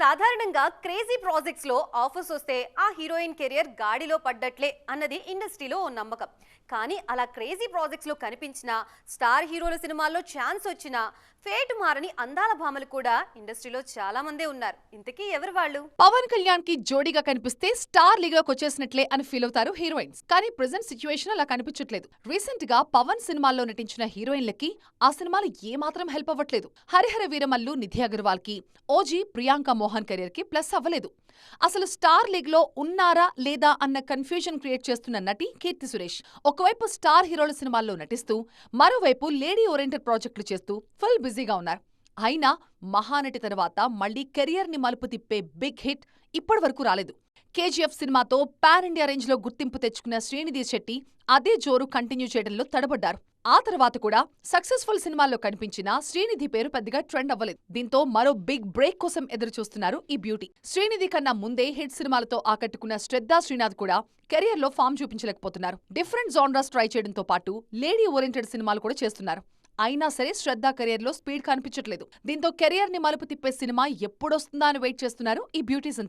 సాధారణంగా crazy ప్రాజెక్ట్స్లో offers వస్తే ఆ హీరోయిన్ కెరియర్ గాడిలో పడ్డట్లే అన్నది ఇండస్ట్రీలో ఓ నమ్మకం. కానీ అలా క్రేజీ ప్రాజెక్ట్స్లో కనిపించిన స్టార్ హీరోల సినిమాల్లో ఛాన్స్ వచ్చిన ఫేట్ మారని అందాల భామలు కూడా ఇండస్ట్రీలో చాలా మందే ఉన్నారు. ఇంతకీ ఎవరు వాళ్ళు? పవన్ కళ్యాణ్కి జోడీగా కనిపిస్తే స్టార్ లీగ్లోకి వచ్చేసినట్లే అని ఫీల్ అవుతారు హీరోయిన్స్. కానీ ప్రెసెంట్ సిచ్యువేషన్ అలా కనిపించట్లేదు. రీసెంట్గా పవన్ సినిమాల్లో నటించిన హీరోయిన్లకి ఆ సినిమాలు ఏమాత్రం హెల్ప్ అవ్వట్లేదు. హరిహర వీరమల్లు నిధి అగర్వాల్కి ఓజీ ప్రియాంక మోహన్ కెరీర్కి ప్లస్ అవ్వలేదు. అసలు స్టార్ లీగ్లో ఉన్నారా లేదా అన్న కన్ఫ్యూజన్ క్రియేట్ చేస్తున్న నటి కీర్తి సురేష్ ఒకవైపు స్టార్ హీరోల సినిమాల్లో నటిస్తూ మరోవైపు లేడీ ఓరియంటెడ్ ప్రాజెక్టులు చేస్తూ ఫుల్ బిజీగా ఉన్నారు. అయినా మహానటి తర్వాత మళ్ళీ కెరియర్ని మలుపు తిప్పే బిగ్ హిట్ ఇప్పటి వరకు రాలేదు. కేజీఎఫ్ సినిమాతో పాన్ ఇండియా రేంజ్లో గుర్తింపు తెచ్చుకున్న శ్రీనిధి శెట్టి అదే జోరు కంటిన్యూ చేయడంలో తడబడ్డారు. ఆ తర్వాత కూడా సక్సెస్ఫుల్ సినిమాల్లో కనిపించిన శ్రీనిధి పేరు పెద్దగా ట్రెండ్ అవ్వలేదు. దీంతో మరో బిగ్ బ్రేక్ కోసం ఎదురు చూస్తున్నారు ఈ బ్యూటీ. శ్రీనిధి కన్నా ముందే హిట్ సినిమాలతో ఆకట్టుకున్న శ్రద్ధా శ్రీనాథ్ కూడా కెరియర్లో ఫామ్ చూపించలేకపోతున్నారు. డిఫరెంట్ జాన్రాస్ ట్రై చేయడంతో పాటు లేడీ ఓరియంటెడ్ సినిమాలు కూడా చేస్తున్నారు. అయినా సరే శ్రద్ధ కెరియర్లో స్పీడ్ కనిపించట్లేదు. దీంతో కెరియర్ని మలుపు తిప్పే సినిమా ఎప్పుడొస్తుందా అని వెయిట్ చేస్తున్నారు ఈ బ్యూటీస్ అంతా